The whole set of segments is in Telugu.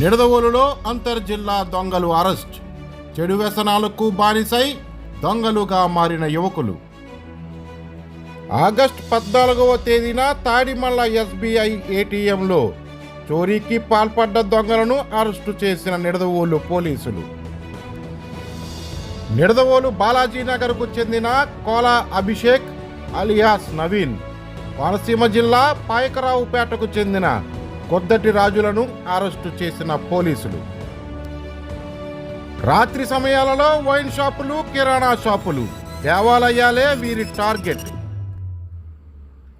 నిడదవోలులో అంతర్జిల్లా దొంగలు అరెస్ట్. చెడు వ్యసనాలకు బానిసై దొంగలుగా మారిన యువకులు. ఆగస్టు పద్నాలుగవ తేదీన తాడిమల్ల ఎస్బీఐ ఏటీఎంలో చోరీకి పాల్పడ్డ దొంగలను అరెస్టు చేసిన నిడదవోలు పోలీసులు. నిడదవోలు బాలాజీనగర్కు చెందిన కోలా అభిషేక్ అలియాస్ నవీన్ కోనసీమ జిల్లా పాయకరావుపేటకు చెందిన కొద్దటి రాజులను అరెస్టు చేసిన పోలీసులు. రాత్రి సమయాలలో వైన్ షాపులు కిరాణా షాపులు దేవాలయాలే వీరి టార్గెట్.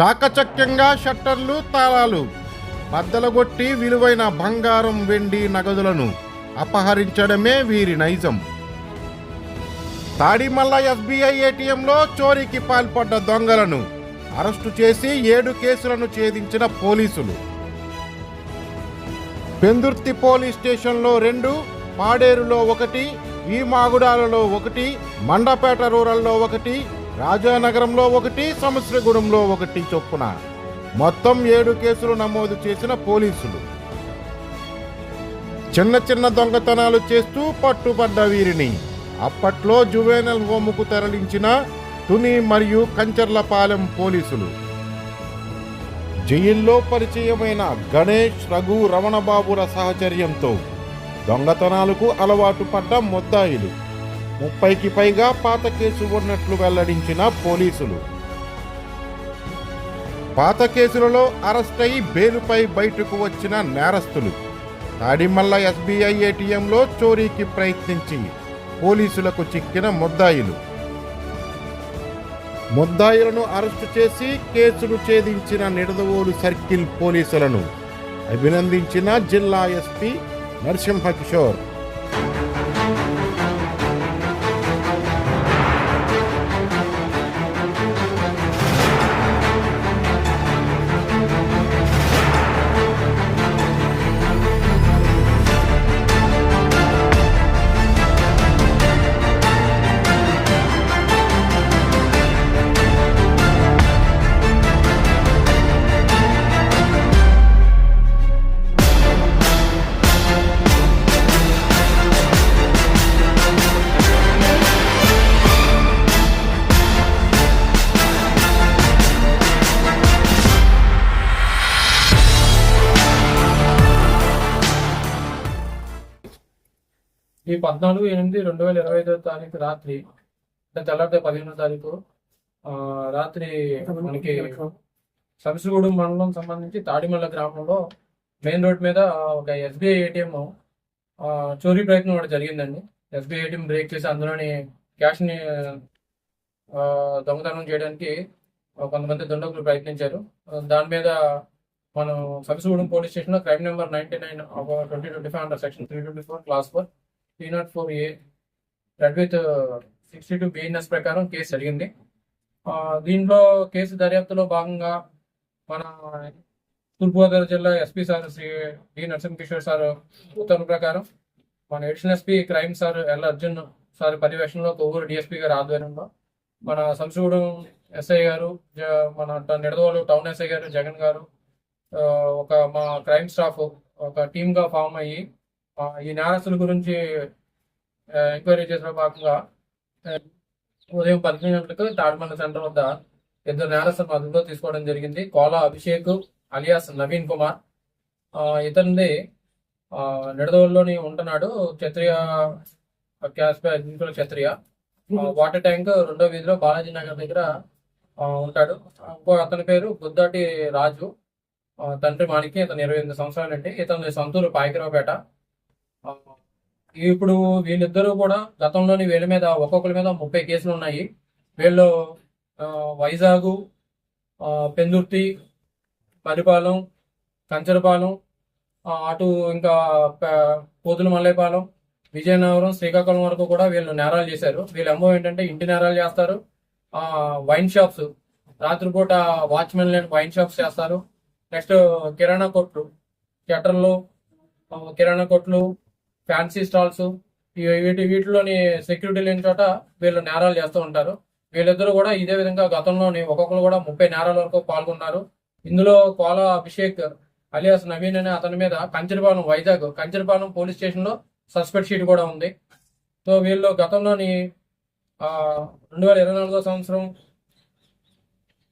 చాకచక్యంగా షట్టర్లు తాళాలు బద్దలగొట్టి విలువైన బంగారం వెండి నగదులను అపహరించడమే వీరి నైజం. తాడిమల్ల ఎస్బీఐ ఏటీఎంలో చోరీకి పాల్పడ్డ దొంగలను అరెస్టు చేసి ఏడు కేసులను ఛేదించిన పోలీసులు. పెందుర్తి పోలీస్ స్టేషన్లో రెండు పాడేరులో ఒకటి ఈ మాగుడాలలో ఒకటి మండపేట రూరల్లో ఒకటి రాజానగరంలో ఒకటి సముద్రగూడెంలో ఒకటి చొప్పున మొత్తం ఏడు కేసులు నమోదు చేసిన పోలీసులు. చిన్న చిన్న దొంగతనాలు చేస్తూ పట్టుపడ్డ వీరిని. అప్పట్లో జువేనల్ హోముకు తరలించిన తుని మరియు కంచర్లపాలెం పోలీసులు. జైల్లో పరిచయమైన గణేష్ రఘు రమణబాబుల సహచర్యంతో దొంగతనాలకు అలవాటు పడ్డ ముద్దాయిలు. ముప్పైకి పైగా పాత కేసు ఉన్నట్లు వెల్లడించిన పోలీసులు. పాత కేసులలో అరెస్ట్ అయి బెయిలుపై బయటకు వచ్చిన నేరస్తులు. తాడిమల్ల ఎస్బీఐ ఏటీఎంలో చోరీకి ప్రయత్నించి పోలీసులకు చిక్కిన ముద్దాయిలు. ముద్దాయిలను అరెస్టు చేసి కేసులు ఛేదించిన నిడదవోలు సర్కిల్ పోలీసులను అభినందించిన జిల్లా ఎస్పీ నరసింహ కిషోర్. ఈ పద్నాలుగు ఎనిమిది రెండు వేల ఇరవై ఐదో తారీఖు రాత్రి అంటే తెల్లారితే పదిహేనో తారీఖు రాత్రి మనకి సంసిగూడెం మండలం సంబంధించి తాడిమల్ల గ్రామంలో మెయిన్ రోడ్ మీద ఒక ఎస్బీఐ ఏటీఎం చోరీ ప్రయత్నం ఒకటి జరిగిందండి. ఎస్బీఐ ఏటీఎం బ్రేక్ చేసి అందులోని క్యాష్ని ఆ, దొంగతనం చేయడానికి కొంతమంది దుండగులు ప్రయత్నించారు. దాని మీద మనం సంసిగూడెం పోలీస్ స్టేషన్లో crime number ninety nine twenty twenty five under section three twenty four clause four three not four A red with sixty two BNS ప్రకారం కేసు జరిగింది. దీంట్లో కేసు దర్యాప్తులో భాగంగా మన తూర్పుగోదావరి జిల్లా SP sir Shri D. Narasimha Kishore sir ఉత్తర్వుల ప్రకారం మన additional SP crime sir L. Arjun sir పర్యవేక్షణలో కొవ్వూరు డిఎస్పీ గారి ఆధ్వర్యంలో మన సంశూడం ఎస్ఐ గారు మన ట- నిడదవోలు టౌన్ ఎస్ఐ గారు జగన్ గారు ఒక మా క్రైమ్ స్టాఫ్ ఒక టీమ్గా ఫామ్ అయ్యి ఈ నేరస్తుల గురించి ఎంక్వైరీ చేసిన భాగంగా ఉదయం పదకొండు గంటలకు తాడిమల్ల సెంటర్ వద్ద ఇద్దరు నేరస్తులను అదుపులో తీసుకోవడం జరిగింది. కోలా అభిషేక్ అలియాస్ నవీన్ కుమార్. ఇతనిది ఆ, నిడదవోలులోని ఉంటున్నాడు క్షత్రియ క్యాష్ క్షత్రియ. వాటర్ ట్యాంక్ రెండో వీధిలో బాలాజీ నగర్ దగ్గర ఉంటాడు. ఇంకో అతని పేరు బుద్దాటి రాజు. తండ్రి మాణికి ఇతను ఇరవై ఎనిమిది సంవత్సరాలు అండి ఇతని సొంతూరు పాయకరావుపేట. ఇప్పుడు వీళ్ళిద్దరూ కూడా గతంలోని వీళ్ళ మీద ఒక్కొక్కరి మీద ముప్పై కేసులు ఉన్నాయి. వీళ్ళు వైజాగు పెందుర్తి పరిపాలెం కంచరపాలెం అటు ఇంకా పోతుల మల్లైపాలెం విజయనగరం శ్రీకాకుళం వరకు కూడా వీళ్ళు నేరాలు చేశారు. వీళ్ళ అమ్మో ఏంటంటే ఇంటి నేరాలు చేస్తారు. వైన్ షాప్స్ రాత్రిపూట వాచ్మెన్ లేని వైన్ షాప్స్ చేస్తారు. నెక్స్ట్ కిరాణా కొట్లు షట్టర్లు కిరాణా కొట్లు ఫ్యాన్సీ స్టాల్స్ వీటి వీటిలోని సెక్యూరిటీ లేని చోట వీళ్ళు నేరాలు చేస్తూ ఉంటారు. వీళ్ళిద్దరూ కూడా ఇదే విధంగా గతంలోని ఒక్కొక్కరు కూడా ముప్పై నేరాల వరకు పాల్గొన్నారు. ఇందులో కోల అభిషేక్ అలియాస్ నవీన్ అనే అతని మీద కంచరపాలెం వైజాగ్ కంచరపాలెం పోలీస్ స్టేషన్లో సస్పెక్ట్ షీట్ కూడా ఉంది. సో వీళ్ళు గతంలోని రెండు వేల ఇరవై నాలుగో సంవత్సరం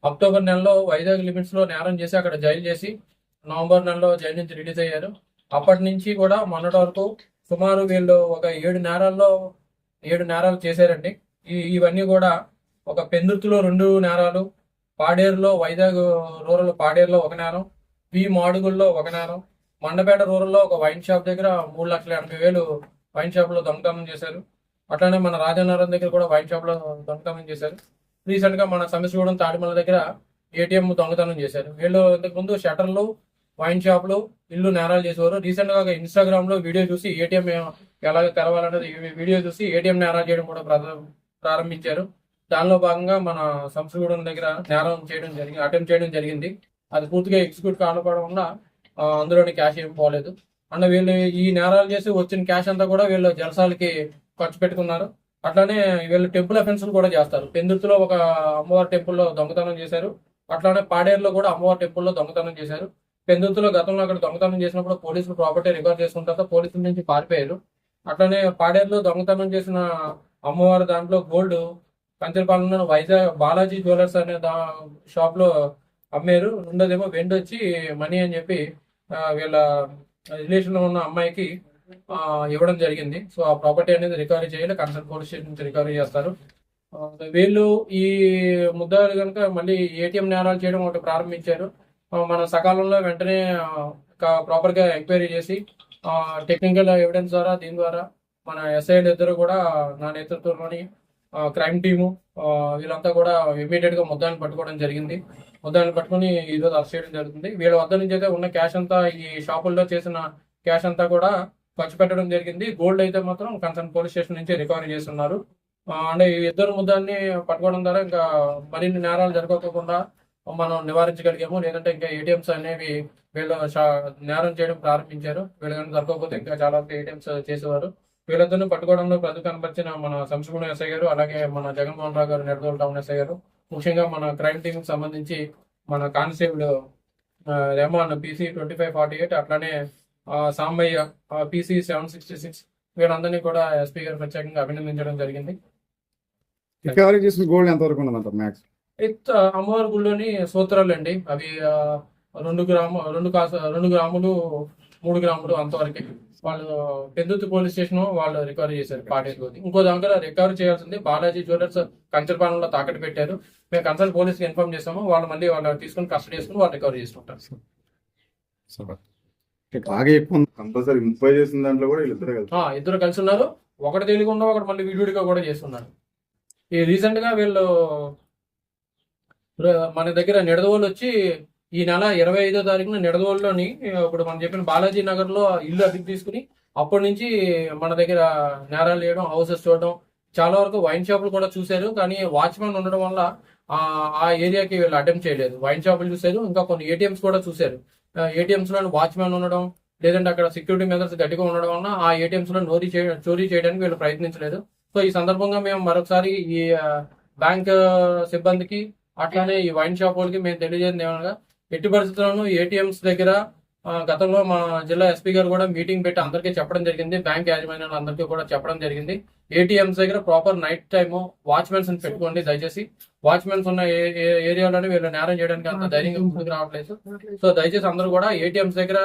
అక్టోబర్ నెలలో వైజాగ్ లిమిట్స్లో నేరం చేసి అక్కడ జైలు చేసి నవంబర్ నెలలో జైలు నుంచి రిలీజ్ అయ్యారు. అప్పటి నుంచి కూడా మొన్నటి వరకు సుమారు వీళ్ళు ఒక ఏడు నేరాల్లో ఏడు నేరాలు చేశారండి. ఈ ఇవన్నీ కూడా ఒక పెందుర్తిలో రెండు నేరాలు పాడేరులో వైజాగ్ రూరల్ పాడేరులో ఒక నేరం పి మాడుగుల్లో ఒక నేరం మండపేట రూరల్లో ఒక వైన్ షాప్ దగ్గర మూడు లక్షల ఎనభై వేలు వైన్ షాప్లో దొంగతనం చేశారు. అట్లానే మన రాజానగరం దగ్గర కూడా వైన్ షాప్లో దొంగతనం చేశారు. రీసెంట్గా మన సమస్యగూడెం తాడిమల దగ్గర ఏటీఎం దొంగతనం చేశారు. వీళ్ళు ఇంతకు ముందు షటర్లు వైన్ షాపులు ఇల్లు నేరాలు చేసేవారు. రీసెంట్గా ఇన్స్టాగ్రామ్లో వీడియో చూసి ఏటీఎం ఎలా తెరవాలన్నది వీడియో చూసి ఏటీఎం నేరాలు చేయడం కూడా ప్రారంభించారు. దానిలో భాగంగా మన సంస్కృతం దగ్గర నేరం చేయడం జరిగింది అటెంప్ట్ చేయడం జరిగింది. అది పూర్తిగా ఎగ్జిక్యూట్ కాకపోవడం వల్ల అందులోని క్యాష్ ఏం పోలేదు. అండ్ వీళ్ళు ఈ నేరాలు చేసి వచ్చిన క్యాష్ అంతా కూడా వీళ్ళు జలసాలకి ఖర్చు పెట్టుకున్నారు. అట్లానే వీళ్ళు టెంపుల్ అఫెన్స్లు కూడా చేస్తారు. పెందుర్తిలో ఒక అమ్మవారి టెంపుల్లో దొంగతనం చేశారు. అట్లానే పాడేరులో కూడా అమ్మవారి టెంపుల్లో దొంగతనం చేశారు. పెందుతులో గతంలో అక్కడ దొంగతనం చేసినప్పుడు పోలీసులు ప్రాపర్టీ రికార్డ్ చేసుకున్న తర్వాత పోలీసుల నుంచి పారిపోయారు. అట్లనే పాడేరులో దొంగతనం చేసిన అమ్మవారి దాంట్లో గోల్డ్ కంచరపాలెంలో వైజాగ్ బాలాజీ జ్యువెలర్స్ అనే దా షాప్లో అమ్మారు. రెండోదేమో వెండి వచ్చి మనీ అని చెప్పి వీళ్ళ రిలేషన్లో ఉన్న అమ్మాయికి ఇవ్వడం జరిగింది. సో ఆ ప్రాపర్టీ అనేది రికవరీ చేయాలి కన్సర్న్ పోలీస్ స్టేషన్ నుంచి రికవరీ చేస్తారు. వీళ్ళు ఈ ముద్దాలు కనుక మళ్ళీ ఏటీఎం నేరాలు చేయడం ఒకటి ప్రారంభించారు. మన సకాలంలో వెంటనే ప్రాపర్గా ఎంక్వైరీ చేసి టెక్నికల్ ఎవిడెన్స్ ద్వారా దీని ద్వారా మన ఎస్ఐలు ఇద్దరు కూడా నా నేతృత్వంలోని క్రైమ్ టీము వీళ్ళంతా కూడా ఇమీడియట్గా ముద్దాన్ని పట్టుకోవడం జరిగింది. ముద్దాన్ని పట్టుకుని ఈ రోజు అరెస్ట్ చేయడం జరుగుతుంది. వీళ్ళ వద్ద నుంచి అయితే ఉన్న క్యాష్ అంతా ఈ షాపుల్లో చేసిన క్యాష్ అంతా కూడా ఖర్చు పెట్టడం జరిగింది. గోల్డ్ అయితే మాత్రం కన్సర్న్ పోలీస్ స్టేషన్ నుంచి రికవరీ చేస్తున్నారు. అంటే ఈ ఇద్దరు ముద్దాన్ని పట్టుకోవడం ద్వారా ఇంకా మరిన్ని నేరాలు జరగకుండా మనం నివారించగలిగాము. లేదంటే ఇంకా ఏటీఎంస్ అనేవి వీళ్ళు నేరం చేయడం ప్రారంభించారు. వీళ్ళు కనుక దొరకకపోతే ఇంకా చాలా ఏటీఎంస్ చేసేవారు. వీళ్ళందరినీ పట్టుకోవడంలో ప్రతి కనపరిచిన మన సంస్కృణ ఎస్ఐ గారు అలాగే మన జగన్మోహన్ రావు గారు నెడదోల్ టౌన్ ఎస్ఐ గారు ముఖ్యంగా మన క్రైమ్ టీమ్కి సంబంధించి మన constable Rehman PC twenty five forty eight అట్లానే Sambaiah PC seven sixty six వీళ్ళందరినీ కూడా ఎస్పీ గారు ప్రత్యేకంగా అభినందించడం జరిగింది. రికవరీ చేసిన గోల్డ్ ఎంతవరకు మ్యాక్స్? ఇత్ అమ్మవారి గుళ్ళోని సూత్రాలు అండి అవి రెండు గ్రాము రెండు కాస రెండు గ్రాములు మూడు గ్రాములు అంతవరకు. వాళ్ళు పెందుతు పోలీస్ స్టేషన్ వాళ్ళు రికవరీ చేశారు పాడేరులోది ఇంకో దగ్గర రికవరీ చేయాల్సింది బాలాజీ జ్యువెలర్స్ కంచరపాలెంలో తాకట్టు పెట్టారు. మేము కన్సల్ట్ పోలీస్కి ఇన్ఫార్మ్ చేసాము వాళ్ళు మళ్ళీ వాళ్ళు తీసుకుని కస్టడీ చేసుకుని వాళ్ళు రికవరీ చేసుకుంటారు. బాగా ఎక్కువ కంపల్సరీ ముప్పై చేసిన దాంట్లో కూడా వీళ్ళిద్దరే కలిసి ఆ, ఇద్దరు కలిసి ఉన్నారు. ఒకటి తెలియకుండా ఒకటి మళ్ళీ విడివిడిగా కూడా చేస్తున్నారు. ఈ రీసెంట్గా వీళ్ళు మన దగ్గర నిడదవోలు వచ్చి ఈ నెల ఇరవై ఐదో తారీఖున నిడదవోలులోని ఇప్పుడు మనం చెప్పిన బాలాజీ నగర్లో ఇల్లు అద్దెకు తీసుకుని అప్పటి నుంచి మన దగ్గర నేరాలు వేయడం హౌసెస్ చూడడం చాలా వరకు వైన్ షాపులు కూడా చూశారు. కానీ వాచ్మెన్ ఉండడం వల్ల ఆ ఏరియాకి వీళ్ళు అటెంప్ట్ చేయలేదు. వైన్ షాపులు చూశారు ఇంకా కొన్ని ఏటీఎంస్ కూడా చూశారు. ఏటీఎంస్లో వాచ్మెన్ ఉండడం లేదంటే అక్కడ సెక్యూరిటీ మెజర్స్ గట్టిగా ఉండడం వలన ఆ ఏటీఎంస్లో నోరీ చోరీ చేయడానికి వీళ్ళు ప్రయత్నించలేదు. సో ఈ సందర్భంగా మేము మరొకసారి ఈ బ్యాంక్ సిబ్బందికి అట్లానే ఈ వైన్ షాప్ వాళ్ళకి మేము తెలియజేది ఏమనగా ఎట్టి పరిస్థితుల్లోనూ ఏటీఎంస్ దగ్గర గతంలో మా జిల్లా ఎస్పీ గారు కూడా మీటింగ్ పెట్టి అందరికీ చెప్పడం జరిగింది. బ్యాంక్ యాజమాన్యాలు అందరికీ కూడా చెప్పడం జరిగింది. ఏటీఎంస్ దగ్గర ప్రాపర్ నైట్ టైమ్ వాచ్మెన్స్ పెట్టుకోండి దయచేసి. వాచ్మెన్స్ ఉన్న ఏరియాలోనే వీళ్ళు నేరం చేయడానికి అంత ధైర్యంగా ముందుకు రావట్లేదు. సో దయచేసి అందరూ కూడా ఏటీఎంస్ దగ్గర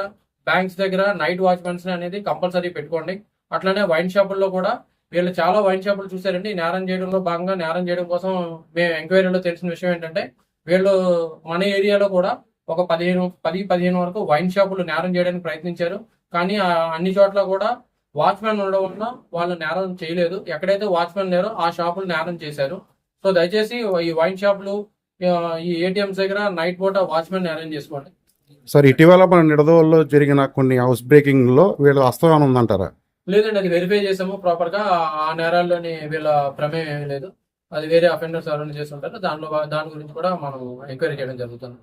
బ్యాంక్స్ దగ్గర నైట్ వాచ్మెన్స్ అనేది కంపల్సరీ పెట్టుకోండి. అట్లానే వైన్ షాపుల్లో కూడా వీళ్ళు చాలా వైన్ షాపులు చూసారండి నేరం చేయడంలో భాగంగా నేరం చేయడం కోసం మేము ఎంక్వైరీలో తెలిసిన విషయం ఏంటంటే వీళ్ళు మన ఏరియాలో కూడా ఒక పదిహేను పది పదిహేను వరకు వైన్ షాపులు నేరం చేయడానికి ప్రయత్నించారు. కానీ అన్ని చోట్ల కూడా వాచ్మెన్ ఉండడం వల్ల వాళ్ళు నేరం చేయలేదు. ఎక్కడైతే వాచ్మెన్ లేరో ఆ షాపులు నేరం చేశారు. సో దయచేసి ఈ వైన్ షాపులు ఈ ఏటీఎంస్ దగ్గర నైట్ పూట వాచ్మెన్ అరేంజ్ చేసుకోండి. సార్ ఇటీవల మన నిడదవల్లో జరిగిన కొన్ని హౌస్ బ్రేకింగ్లో వీళ్ళ ఉందంటారా? లేదండి అది వెరిఫై చేసాము ప్రాపర్గా. ఆ నేరాల్లోని వీళ్ళ ప్రమేయం ఏమీ లేదు. అది వేరే అఫెండర్స్ ఎవరైనా చేస్తుంటారు. దానిలో దాని గురించి కూడా మనం ఎంక్వైరీ చేయడం జరుగుతుంది.